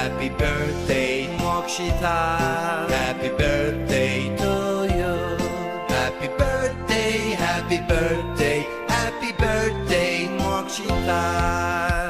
Happy birthday, Mokshita. Happy birthday to you. Happy birthday, happy birthday, happy birthday, Mokshita.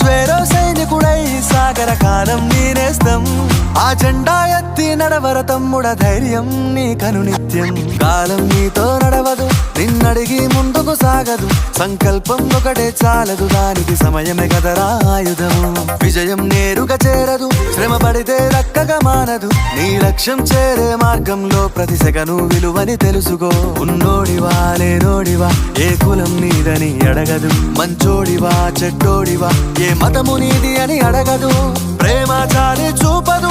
Swaero సైనికుడై సాగర కాలం నీనేస్తం. ఆ జెండా ఎత్తి నడవర తమ్ముడ ధైర్యం నీ కను నిత్యం. కాలం నీతో నడవదు నిన్నడిగి ముందుకు సాగదు. సంకల్పం ఒకటే చాలదు దానికి సమయమే కదరా ఆయుధము విజయం నేరుగా చేరదు శ్రమ పడితే రక్కగా మానదు. నీ లక్ష్యం చేరే మార్గంలో ప్రతి సెగను విలువని తెలుసుకో. ఉన్నోడివా లేనోడివా ఏ కులం నీదని అడగదు. మంచోడివా చెడ్డోడివా ఏ మతము నీది అని అడగదు. ప్రేమ చాలి చూపదు